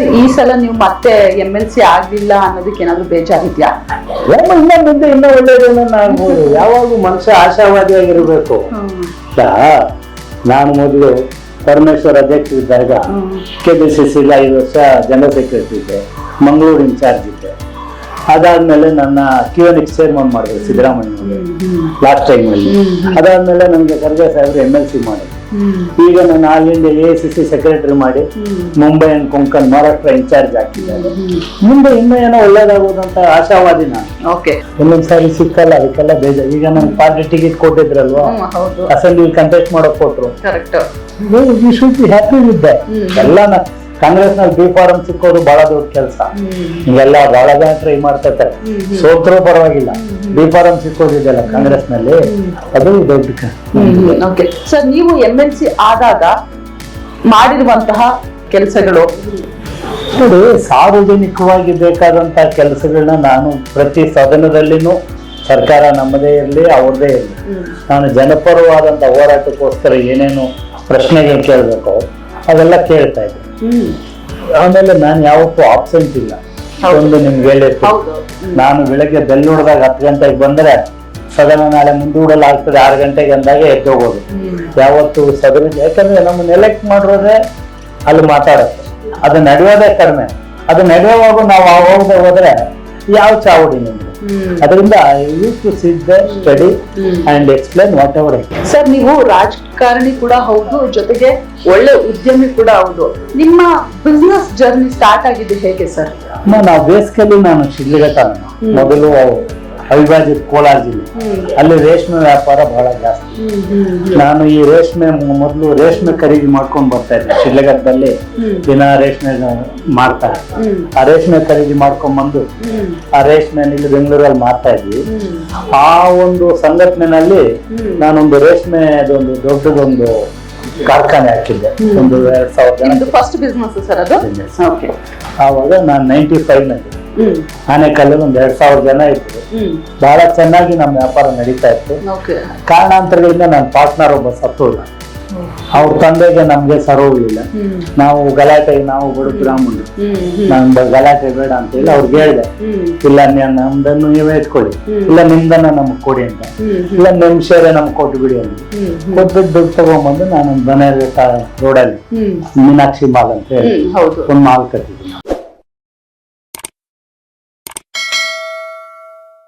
Sir ಈ ಸಲ ನೀವು ಮತ್ತೆ ಎಂ ಎಲ್ ಸಿ ಆಗ್ಲಿಲ್ಲ ಅನ್ನೋದಕ್ಕೆ ಏನಾದ್ರು ಬೇಜಾರಿದ್ಯಾ? ಏನೋ ಇನ್ನ ಮುಂದೆ ಇನ್ನೂ ಒಳ್ಳೇದೇನೋ ಆಗ್ಬೋದು ಯಾವಾಗೂ ಮನುಷ್ಯ ಆಶಾವಾದಿಯಾಗಿರ್ಬೇಕು. ನಾನು ಮೊದಲು ಪರಮೇಶ್ವರ್ ಅಧ್ಯಕ್ಷ ಇದ್ದಾಗ ಕೆ ಪಿ ಸಿ ಸಿಲಿ ಐದು ವರ್ಷ ಜನರಲ್ ಸೆಕ್ರೆಟರಿ ಇದ್ದೆ ಮಂಗಳೂರು ಇನ್ಚಾರ್ಜ್ ಇದ್ದೆ. ಅದಾದ್ಮೇಲೆ ನನ್ನ ಕ್ಯೂನಿಕ್ ಚೇರ್ಮನ್ ಮಾಡಿದ್ರು ಸಿದ್ದರಾಮಯ್ಯ ಲಾಸ್ಟ್ ಟೈಮ್ ಅಲ್ಲಿ ಅದಾದ್ಮೇಲೆ ನನಗೆ ಖರ್ಗೆ ಸಾಹೇಬ್ರು ಎಂ ಎಲ್ ಸಿ ಮಾಡಿದ್ರು. ಈಗ ನಾನು all India A C C secretary ಮಾಡಿ ಮುಂಬೈ ಅಂಡ್ ಕೊಂಕನ್ ಮಹಾರಾಷ್ಟ್ರ ಇನ್ಚಾರ್ಜ್ ಆಗ್ತಿದ್ದಾರೆ. ಮುಂದೆ ಇನ್ನೂ ಏನೋ ಒಳ್ಳೇದಾಗೋದು ಅಂತ ಆಶಾವಾದಿ ನಾನು. ಓಕೆ ಒಂದೊಂದ್ ಸಾರಿ ಸಿಕ್ಕಲ್ಲ ಅದಕ್ಕೆಲ್ಲ ಬೇಜಾರು. ಈಗ ನಮ್ಗೆ ಪಾರ್ಟಿ ಟಿಕೆಟ್ ಕೊಟ್ಟಿದ್ರಲ್ವಾ? ಅಸೆಂಬ್ಲಿ ಕಂಟೆಸ್ಟ್ ಮಾಡೋಕ್ ಕೊಟ್ರು. ಶುಡ್ ಬಿ ಹ್ಯಾಪಿ ವಿತ್ ಎಲ್ಲ ಕಾಂಗ್ರೆಸ್ನಲ್ಲಿ ಬಿ ಫಾರಂ ಸಿಕ್ಕೋದು ಬಹಳ ದೊಡ್ಡ ಕೆಲಸ. ಈಗೆಲ್ಲ ಬಹಳ ಜನ ಟ್ರೈ ಮಾಡ್ತಾ ಇರ್ತಾರೆ ಸೋತ್ರೂ ಪರವಾಗಿಲ್ಲ. ಬಿ ಫಾರಂ ಸಿಕ್ಕೋದಿದೆಯಲ್ಲ ಕಾಂಗ್ರೆಸ್ನಲ್ಲಿ ಅದು ದೊಡ್ಡ ಸರ್ ನೀವು ಎಂ ಎಲ್ ಸಿ ಆದಾಗ ಮಾಡಿರುವಂತಹ ಕೆಲಸಗಳು? ನೋಡಿ ಸಾರ್ವಜನಿಕವಾಗಿ ಬೇಕಾದಂತ ಕೆಲಸಗಳನ್ನ ನಾನು ಪ್ರತಿ ಸದನದಲ್ಲಿನೂ ಸರ್ಕಾರ ನಮ್ಮದೇ ಇರಲಿ ಅವ್ರದೇ ಇರಲಿ. ನಾನು ಜನಪರವಾದಂಥ ಹೋರಾಟಕ್ಕೋಸ್ಕರ ಏನೇನು ಪ್ರಶ್ನೆಗಳು ಕೇಳಬೇಕು ಅವೆಲ್ಲ ಕೇಳ್ತಾ ಇದ್ದೆ. ಆಮೇಲೆ ನಾನು ಯಾವತ್ತೂ ಆಬ್ಸೆಂಟ್ ಇಲ್ಲ. ಒಂದು ನಿಮ್ಗೆ ಹೇಳಿರ್ತೀನಿ ನಾನು ಬೆಳಗ್ಗೆ ಬೆಲ್ ಹೊಡೆದಾಗ ಹತ್ತು ಗಂಟೆಗೆ ಬಂದ್ರೆ ಸದನ ನಾಳೆ ಮುಂದೂಡಲಾಗ್ತದೆ ಆರು ಗಂಟೆಗೆ ಅಂದಾಗ ಎದ್ದೋಗೋದು ಯಾವತ್ತು ಸದನ ಯಾಕಂದ್ರೆ ನಮ್ಮನ್ನ ಎಲೆಕ್ಟ್ ಮಾಡಿರೋದೇ ಅಲ್ಲಿ ಮಾತಾಡುತ್ತೆ ಅದು ನಡೆಯೋದೇ ಕಡಿಮೆ. ಅದು ನಡೆಯುವಾಗ ನಾವು ಹೋಗದೆ ಹೋದ್ರೆ ಯಾವ ಚಾವಡಿ ನಿಮ್ಗೆ ಅದರಿಂದ use to sit study and explain whatever sir ನೀವು ರಾಜಕಾರಣಿ ಕೂಡ ಹೌದು ಜೊತೆಗೆ ಒಳ್ಳೆ ಉದ್ಯಮಿ ಕೂಡ ಹೌದು. ನಿಮ್ಮ ಬಿಸ್ನೆಸ್ ಜರ್ನಿ ಸ್ಟಾರ್ಟ್ ಆಗಿದೆ ಹೇಗೆ ಸರ್? ನಾವು ಬೇಸಿಕಲಿ ನಾನು ಶಿಡ್ಲಘಟ್ಟ ಮೊದಲು ಅವಿಭಾಜಿತ ಕೋಲಾರ ಜಿಲ್ಲೆ ಅಲ್ಲಿ ರೇಷ್ಮೆ ವ್ಯಾಪಾರ ಬಹಳ ಜಾಸ್ತಿ. ನಾನು ಈ ರೇಷ್ಮೆ ಮೊದಲು ರೇಷ್ಮೆ ಖರೀದಿ ಮಾಡ್ಕೊಂಡು ಬರ್ತಾ ಇದ್ದೆ. ಶಿಡ್ಲಘಟ್ಟದಲ್ಲಿ ದಿನ ರೇಷ್ಮೆ ಮಾಡ್ತಾರೆ ಆ ರೇಷ್ಮೆ ಖರೀದಿ ಮಾಡ್ಕೊಂಡ್ ಬಂದು ಆ ರೇಷ್ಮೆ ಇಲ್ಲಿ ಬೆಂಗಳೂರಲ್ಲಿ ಮಾಡ್ತಾ ಇದ್ವಿ. ಆ ಒಂದು ಸಂಘಟನೆನಲ್ಲಿ ನಾನೊಂದು ರೇಷ್ಮೆ ಅದೊಂದು ದೊಡ್ಡದೊಂದು ಕಾರ್ಖಾನೆ ಹಾಕಿದ್ದೆ. ಒಂದು ಎರಡ್ ಸಾವಿರದ ಫಸ್ಟ್ ಬಿಸ್ನೆಸ್ ಸರ್ ಅದು? ಓಕೆ ಆವಾಗ ನಾನು ನೈಂಟಿ ಫೈವ್ನಲ್ಲಿ. ಆನೆಕಲ್ಲಲ್ಲಿ ಒಂದ್ ಎರಡ್ ಸಾವಿರ ಜನ ಇದ್ರು ಬಹಳ ಚೆನ್ನಾಗಿ ನಮ್ಮ ವ್ಯಾಪಾರ ನಡೀತಾ ಇತ್ತು. ಕಾರಣಾಂತರಗಳಿಂದ ನನ್ನ ಪಾರ್ಟ್ನರ್ ಒಬ್ಬ ಸತ್ತೋದ. ಅವ್ರ ತಂದೆಗೆ ನಮ್ಗೆ ಸರೋಗ್ಲಿಲ್ಲ ನಾವು ಗಲಾಟೆ ನಾವು ಬಡ ಬ್ರಾಹ್ಮಣರು. ಬ- ಗಲಾಟೆ ಬೇಡ ಅಂತ ಹೇಳಿ ಅವ್ರಿಗೆ ಹೇಳಿದೆ. ಇಲ್ಲ ನಮ್ದನ್ನು ನೀವೇ ಇಟ್ಕೊಳ್ಳಿ. ಇಲ್ಲ ನಿಮ್ದನ್ನ ನಮ್ಗೆ ಕೊಡಿ ಅಂತ. ಇಲ್ಲ ನಿಮ್ ಶೇರೆ ನಮ್ಗೆ ಕೊಟ್ಟು ಬಿಡಿ ಅಂತ. ಕೊಟ್ಟು ದುಡ್ಡು ತಗೊಂಡ್ಬಂದು ನಾನು ಮನೆ ರೋಡಲ್ಲಿ ಮೀನಾಕ್ಷಿ ಮಾಲ್ ಅಂತ ಹೇಳಿ. ಒಂದು ಮಾಲ್ ನಾವು